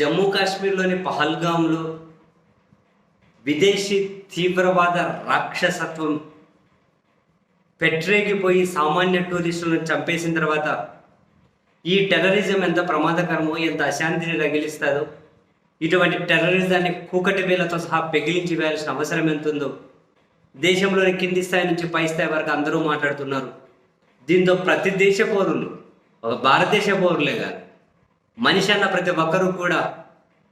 జమ్మూ కాశ్మీర్లోని పహల్గాంలో విదేశీ తీవ్రవాద రాక్షసత్వం పెట్రేగిపోయి సామాన్య టూరిస్టులను చంపేసిన తర్వాత ఈ టెర్రరిజం ఎంత ప్రమాదకరమో ఎంత అశాంతిని రగిలిస్తుందో ఇటువంటి టెర్రరిజాన్ని కూకటి వేలతో సహా పెగిలించి వేయాల్సిన అవసరం ఎంత ఉందో దేశంలోని కింది స్థాయి నుంచి పై స్థాయి వరకు అందరూ మాట్లాడుతున్నారు. దీంతో ప్రతి దేశ పౌరులు ఒక భారతదేశ పౌరులే కాదు మనిషి అన్న ప్రతి ఒక్కరూ కూడా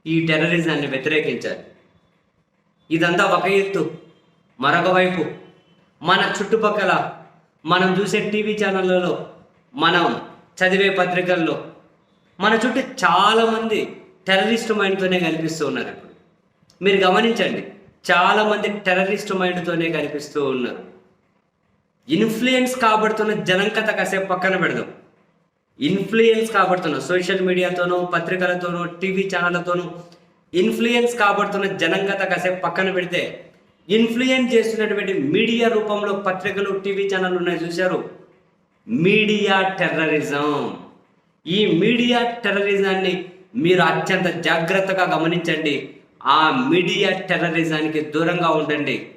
ఈ టెర్రరిజాన్ని వ్యతిరేకించాలి. ఇదంతా ఒక ఎత్తు. మరొక వైపు మన చుట్టుపక్కల మనం చూసే టీవీ ఛానళ్ళలో మనం చదివే పత్రికల్లో మన చుట్టూ చాలామంది టెర్రరిస్ట్ మైండ్తోనే కనిపిస్తూ ఉన్నారు ఇప్పుడు. మీరు గమనించండి చాలామంది టెర్రరిస్ట్ మైండ్తోనే కనిపిస్తూ ఉన్నారు. ఇన్ఫ్లుయెన్స్ కాబడుతున్న జనం కథ కాసేపు పక్కన పెడదాం. ఇన్ఫ్లుయెన్స్ కాబడుతున్న సోషల్ మీడియాతోనూ పత్రికలతోనూ టీవీ ఛానళ్ళతోనో ఇన్ఫ్లుయెన్స్ కాబడుతున్న జనం కాసేపు పక్కన పెడితే ఇన్ఫ్లుయెన్స్ చేస్తున్నటువంటి మీడియా రూపంలో పత్రికలు టీవీ ఛానల్ ఉన్నాయి చూశారు? Media terrorism. ఈ మీడియా టెర్రరిజాన్ని మీరు అత్యంత జాగ్రత్తగా గమనించండి. ఆ మీడియా టెర్రరిజానికి దూరంగా ఉండండి.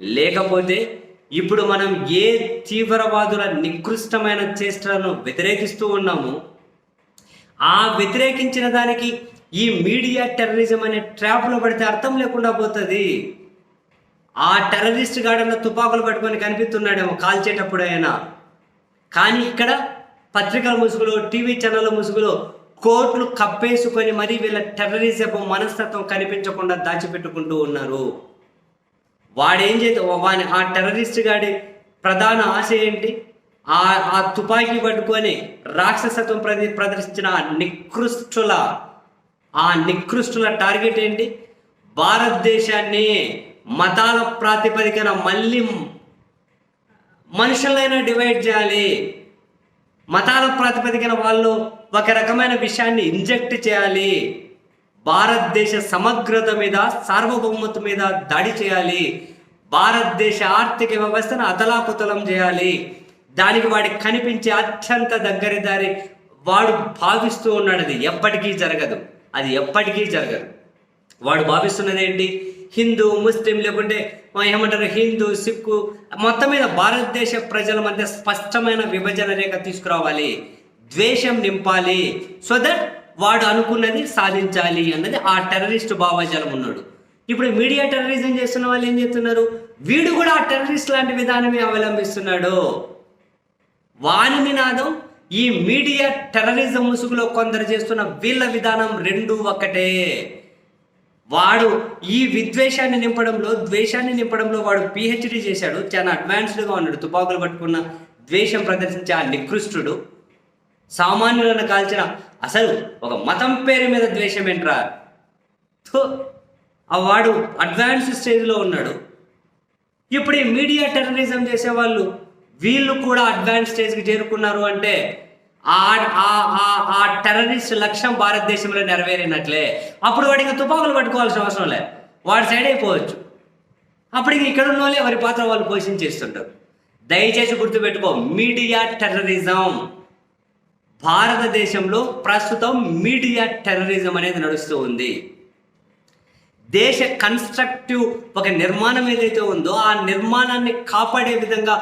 లేకపోతే ఇప్పుడు మనం ఏ తీవ్రవాదుల నికృష్టమైన చేష్టలను వ్యతిరేకిస్తూ ఉన్నామో ఆ వ్యతిరేకించిన దానికి ఈ మీడియా టెర్రరిజం అనే ట్రాప్లో పడితే అర్థం లేకుండా పోతుంది. ఆ టెర్రరిస్ట్ గార్డెన్లో తుపాకులు పట్టుకొని కనిపిస్తున్నాడేమో కాల్చేటప్పుడు అయినా కానీ ఇక్కడ పత్రికల ముసుగులో టీవీ ఛానళ్ళ ముసుగులో కోట్లు కప్పేసుకొని మరీ వీళ్ళ టెర్రరిజం మనస్తత్వం కనిపించకుండా దాచిపెట్టుకుంటూ ఉన్నారు. వాడేం చేత వాని ఆ టెర్రరిస్ట్ గాడి ప్రధాన ఆశ ఏంటి? ఆ ఆ తుపాకీ పట్టుకొని రాక్షసత్వం ప్రది ప్రదర్శించిన ఆ నికృష్టుల ఆ నికృష్టుల టార్గెట్ ఏంటి? భారతదేశాన్ని మతాల ప్రాతిపదికన మళ్ళీ మనుషులైనా డివైడ్ చేయాలి. మతాల ప్రాతిపదికన వాళ్ళు ఒక రకమైన విషయాన్ని ఇంజెక్ట్ చేయాలి. భారతదేశ సమగ్రత మీద సార్వభౌమత్వం మీద దాడి చేయాలి. భారతదేశ ఆర్థిక వ్యవస్థను అతలాకుతలం చేయాలి. దానికి వాడికి కనిపించే అత్యంత దగ్గరి దారి వాడు భావిస్తూ ఉన్నాడు. అది ఎప్పటికీ జరగదు. అది ఎప్పటికీ జరగదు. వాడు భావిస్తున్నది ఏంటి? హిందూ ముస్లిం లేకుంటే ఏమంటారు? హిందూ సిక్కు మొత్తం మీద భారతదేశ ప్రజల మధ్య స్పష్టమైన విభజన రేఖ తీసుకురావాలి. ద్వేషం నింపాలి. సో దట్ వాడు అనుకున్నది సాధించాలి అన్నది ఆ టెర్రరిస్ట్ భావజాలం ఉన్నాడు. ఇప్పుడు మీడియా టెర్రరిజం చేస్తున్న వాళ్ళు ఏం చేస్తున్నారు? వీడు కూడా ఆ టెర్రరిస్ట్ లాంటి విధానమే అవలంబిస్తున్నాడు. వాని నినాదం ఈ మీడియా టెర్రరిజం ముసుగులో కొందరు చేస్తున్న వీళ్ళ విధానం రెండు ఒకటే వాడు ఈ విద్వేషాన్ని నింపడంలో ద్వేషాన్ని నింపడంలో వాడు పిహెచ్డి చేశాడు. చాలా అడ్వాన్స్డ్గా ఉన్నాడు. తుపాకులు పట్టుకున్న ద్వేషం ప్రదర్శించే ఆ నికృష్టుడు. సామాన్యులను కాల్చిన అసలు ఒక మతం పేరు మీద ద్వేషం ఏంట్రా? ఆ వాడు అడ్వాన్స్ స్టేజ్లో ఉన్నాడు. ఇప్పుడు ఈ మీడియా టెర్రరిజం చేసేవాళ్ళు వీళ్ళు కూడా అడ్వాన్స్ స్టేజ్కి చేరుకున్నారు అంటే ఆ ఆ- ఆ- టెర్రరిస్ట్ లక్ష్యం భారతదేశంలో నెరవేరినట్లే. అప్పుడు వాడికి తుపాకులు పట్టుకోవాల్సిన అవసరం లే. వాడి సైడ్ అయిపోవచ్చు అప్పుడు ఇక్కడ ఉన్న వాళ్ళే వారి పాత్ర వాళ్ళు పోషించేస్తుంటారు. దయచేసి గుర్తుపెట్టుకో మీడియా టెర్రరిజం. భారతదేశంలో ప్రస్తుతం మీడియా టెర్రరిజం అనేది నడుస్తూ ఉంది. దేశ కన్స్ట్రక్టివ్ ఒక నిర్మాణం ఏదైతే ఉందో ఆ నిర్మాణాన్ని కాపాడే విధంగా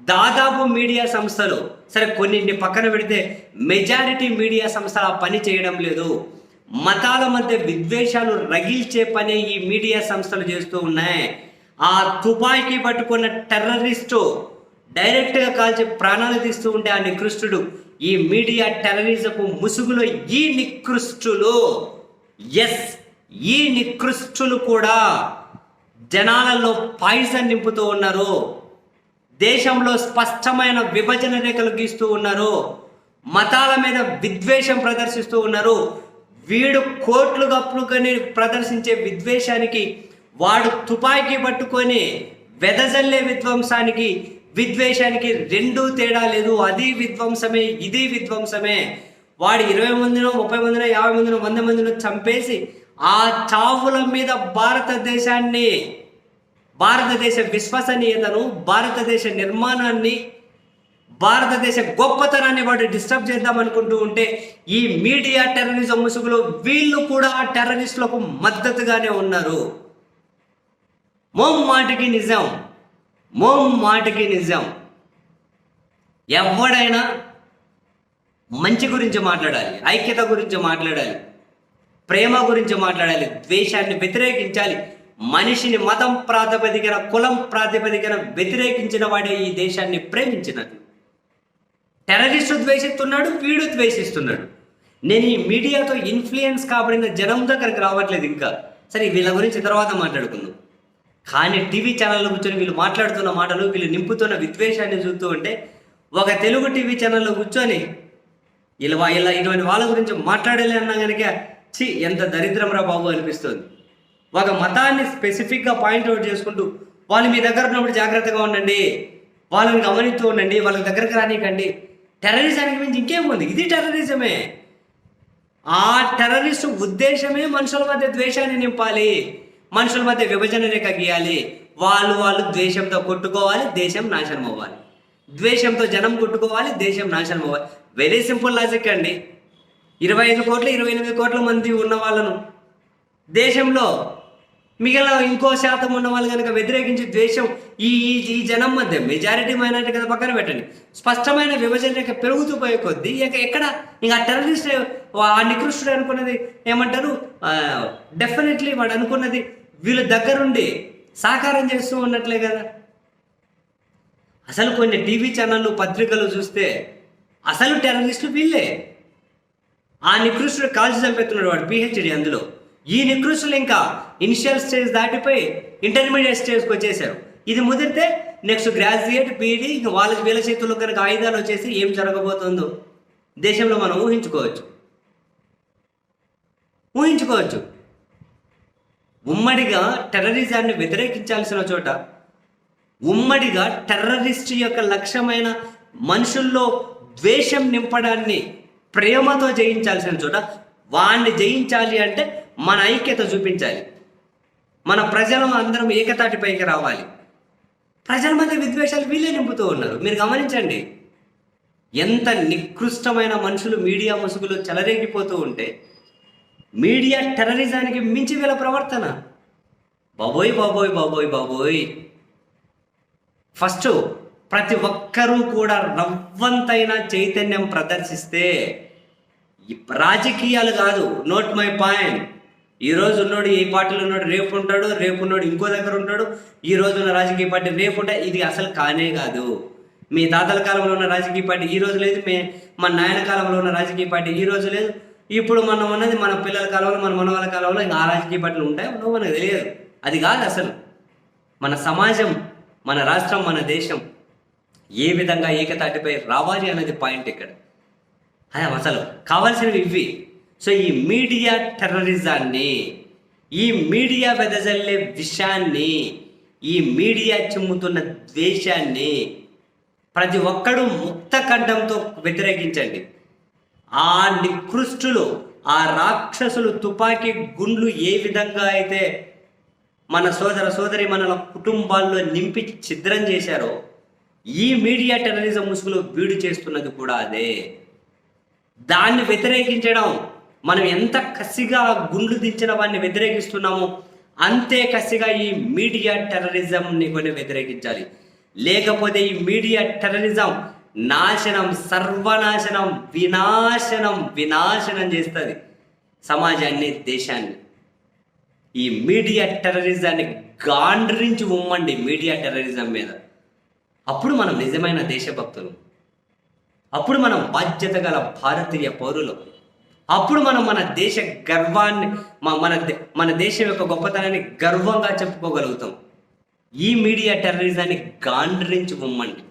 దాదాపు మీడియా సంస్థలు సరే కొన్నింటిని పక్కన పెడితే మెజారిటీ మీడియా సంస్థలు ఆ పని చేయడం లేదు. మతాల మధ్య విద్వేషాలు రగిల్చే పని ఈ మీడియా సంస్థలు చేస్తూ ఉన్నాయి. ఆ తుపాకీ పట్టుకున్న టెర్రరిస్టు డైరెక్ట్గా కాల్చి ప్రాణాలు తీస్తూ ఉంటే ఆ నికృష్టుడు ఈ మీడియా టెర్రరిజపు ముసుగులో ఈ నికృష్టులు ఎస్ ఈ నికృష్టులు కూడా జనాలలో పాయిజన్ నింపుతూ ఉన్నారు. దేశంలో స్పష్టమైన విభజన రేఖలు గీస్తూ ఉన్నారు. మతాల మీద విద్వేషం ప్రదర్శిస్తూ ఉన్నారు. వీడు కోట్లు గప్పులుకొని ప్రదర్శించే విద్వేషానికి వాడు తుపాకీ పట్టుకొని వెదజల్లే విధ్వంసానికి విద్వేషానికి రెండూ తేడా లేదు. అది విధ్వంసమే ఇది విధ్వంసమే. వాడు ఇరవై మందినో ముప్పై మందినో యాభై మందినో వంద మందినో చంపేసి ఆ చావుల మీద భారతదేశాన్ని భారతదేశ విశ్వసనీయతను భారతదేశ నిర్మాణాన్ని భారతదేశ గొప్పతనాన్ని వాడు డిస్టర్బ్ చేద్దాం అనుకుంటూ ఉంటే ఈ మీడియా టెర్రరిజం ముసుగులో వీళ్ళు కూడా టెర్రరిస్టులకు మద్దతుగానే ఉన్నారు. మోం మాటికి నిజం. మోం మాటికి నిజం. ఎవడైనా మంచి గురించి మాట్లాడాలి ఐక్యత గురించి మాట్లాడాలి ప్రేమ గురించి మాట్లాడాలి ద్వేషాన్ని వ్యతిరేకించాలి మనిషిని మతం ప్రాతిపదికన కులం ప్రాతిపదికన వ్యతిరేకించిన వాడే ఈ దేశాన్ని ప్రేమించినది టెర్రరిస్టు ద్వేషిస్తున్నాడు వీడు ద్వేషిస్తున్నాడు. నేను ఈ మీడియాతో ఇన్ఫ్లుయెన్స్ కాబడిన జనం దగ్గరికి రావట్లేదు ఇంకా. సరే వీళ్ళ గురించి తర్వాత మాట్లాడుకుందాం. కానీ టీవీ ఛానల్లో కూర్చొని వీళ్ళు మాట్లాడుతున్న మాటలు వీళ్ళు నింపుతున్న విద్వేషాన్ని చూస్తూ ఉంటే ఒక తెలుగు టీవీ ఛానల్లో కూర్చొని ఇలా ఇలా ఇటువంటి వాళ్ళ గురించి మాట్లాడాలి అన్నా కనుక చి ఎంత దరిద్రం రా బాబు అనిపిస్తుంది. ఒక మతాన్ని స్పెసిఫిక్గా పాయింట్అవుట్ చేసుకుంటూ వాళ్ళు మీ దగ్గర ఉన్నప్పుడు జాగ్రత్తగా ఉండండి వాళ్ళని గమనిస్తూ ఉండండి వాళ్ళ దగ్గరకు రానికండి. టెర్రరిజానికి మించి ఇంకేముంది ఇది టెర్రరిజమే. ఆ టెర్రరిస్ట్ ఉద్దేశమే మనుషుల మధ్య ద్వేషాన్ని నింపాలి. మనుషుల మధ్య విభజన రేఖ గీయాలి. వాళ్ళు వాళ్ళు ద్వేషంతో కొట్టుకోవాలి దేశం నాశనం అవ్వాలి. ద్వేషంతో జనం కొట్టుకోవాలి దేశం నాశనం అవ్వాలి. వెరీ సింపుల్ లాజిక్ అండి. ఇరవై ఐదు కోట్ల ఇరవై ఎనిమిది కోట్ల మంది ఉన్న వాళ్ళను దేశంలో మిగిలిన ఇంకో శాతం ఉన్న వాళ్ళు కనుక వ్యతిరేకించి ద్వేషం ఈ ఈ- జనం మధ్య మెజారిటీ మైనారిటీ కదా పక్కన పెట్టండి. స్పష్టమైన విభజన రేఖ పెరుగుతూ పోయే కొద్దీ ఇక ఎక్కడ? ఇంకా టెర్రరిస్ట్ ఆ నికృష్టుడు అనుకున్నది ఏమంటారు? డెఫినెట్లీ వాడు అనుకున్నది వీళ్ళ దగ్గరుండి సహకారం చేస్తూ ఉన్నట్లే కదా. అసలు కొన్ని టీవీ ఛానళ్ళు పత్రికలు చూస్తే అసలు టెర్రరిస్టులు వీళ్ళే. ఆ నికృష్టుడు కాల్చి చంపెత్తున్నాడు వాడు పిహెచ్డి అందులో. ఈ నికృష్టులు ఇంకా ఇనిషియల్ స్టేజ్ దాటిపోయి ఇంటర్మీడియట్ స్టేజ్కి వచ్చేసారు ఇది ముదిరితే నెక్స్ట్ గ్రాడ్యుయేట్ పీడీ ఇంకా వాళ్ళకి వీళ్ళ చేతుల్లో కనుక ఆయుధాలు వచ్చేసి ఏం జరగబోతుందో దేశంలో మనం ఊహించుకోవచ్చు. ఊహించుకోవచ్చు. ఉమ్మడిగా టెర్రరిజాన్ని వ్యతిరేకించాల్సిన చోట ఉమ్మడిగా టెర్రరిస్ట్ యొక్క లక్ష్యమైన మనుషుల్లో ద్వేషం నింపడాన్ని ప్రేమతో జయించాల్సిన చోట వాణ్ణి జయించాలి అంటే మన ఐక్యత చూపించాలి. మన ప్రజలు అందరం ఏకతాటిపైకి రావాలి. ప్రజల మధ్య విద్వేషాలు వీళ్ళే నింపుతూ ఉన్నారు. మీరు గమనించండి. ఎంత నికృష్టమైన మనుషులు మీడియా ముసుగులో చెలరేగిపోతూ ఉంటే మీడియా టెర్రరిజానికి మించి వీళ్ళ ప్రవర్తన. బాబోయ్ బాబోయ్ బాబోయ్ బాబోయ్. ఫస్ట్ ప్రతి ఒక్కరూ కూడా నవ్వంతైన చైతన్యం ప్రదర్శిస్తే రాజకీయాలు కాదు. నోట్ మై పాయింట్ ఈ రోజు ఉన్నోడు ఈ పార్టీలో ఉన్నాడు రేపు ఉంటాడు రేపు ఉన్నాడు ఇంకో దగ్గర ఉంటాడు ఈ రోజు ఉన్న రాజకీయ పార్టీ రేపు ఉంటాయి ఇది అసలు కానే కాదు. మీ తాతల కాలంలో ఉన్న రాజకీయ పార్టీ ఈ రోజు లేదు మే మా నాయన కాలంలో ఉన్న రాజకీయ పార్టీ ఈ రోజు లేదు. ఇప్పుడు మనం అనేది మన పిల్లల కాలంలో మన మనవాళ్ళ కాలంలో ఇంకా ఆ రాజకీయ పార్టీలు ఉంటాయో? ఉండవు మనకు తెలియదు. అది కాదు అసలు. మన సమాజం మన రాష్ట్రం మన దేశం ఏ విధంగా ఏకతాటిపై రావాలి అనేది పాయింట్ ఇక్కడ. అదే అసలు కావాల్సినవి ఇవి సో ఈ మీడియా టెర్రరిజాన్ని ఈ మీడియా వెదజల్లే విషయాన్ని ఈ మీడియా చిమ్ముతున్న ద్వేషాన్ని ప్రతి ఒక్కరూ ముక్త కంఠంతో వ్యతిరేకించండి. ఆ నికృష్టులు ఆ రాక్షసులు తుపాకీ గుండ్లు ఏ విధంగా అయితే మన సోదర సోదరి మనల కుటుంబాల్లో నింపి ఛిద్రం చేశారో ఈ మీడియా టెర్రరిజం ముసుగులో వీడు చేస్తున్నది కూడా అదే. దాన్ని వ్యతిరేకించడం మనం ఎంత కసిగా గుండ్లు దించిన వాడిని వ్యతిరేకిస్తున్నామో అంతే కసిగా ఈ మీడియా టెర్రరిజంని కొన్ని వ్యతిరేకించాలి. లేకపోతే ఈ మీడియా టెర్రరిజం నాశనం సర్వనాశనం వినాశనం వినాశనం చేస్తుంది సమాజాన్ని దేశాన్ని. ఈ మీడియా టెర్రరిజాన్ని గాండ్రించి ఉమ్మండి మీడియా టెర్రరిజం మీద. అప్పుడు మనం నిజమైన దేశభక్తులు. అప్పుడు మనం బాధ్యత గల భారతీయ పౌరులు. అప్పుడు మనం మన దేశ గర్వాన్ని మన మన దేశం యొక్క గొప్పతనాన్ని గర్వంగా చెప్పుకోగలుగుతాం. ఈ మీడియా టెర్రరిజాన్ని గాండ్రించి ఉమ్మండి.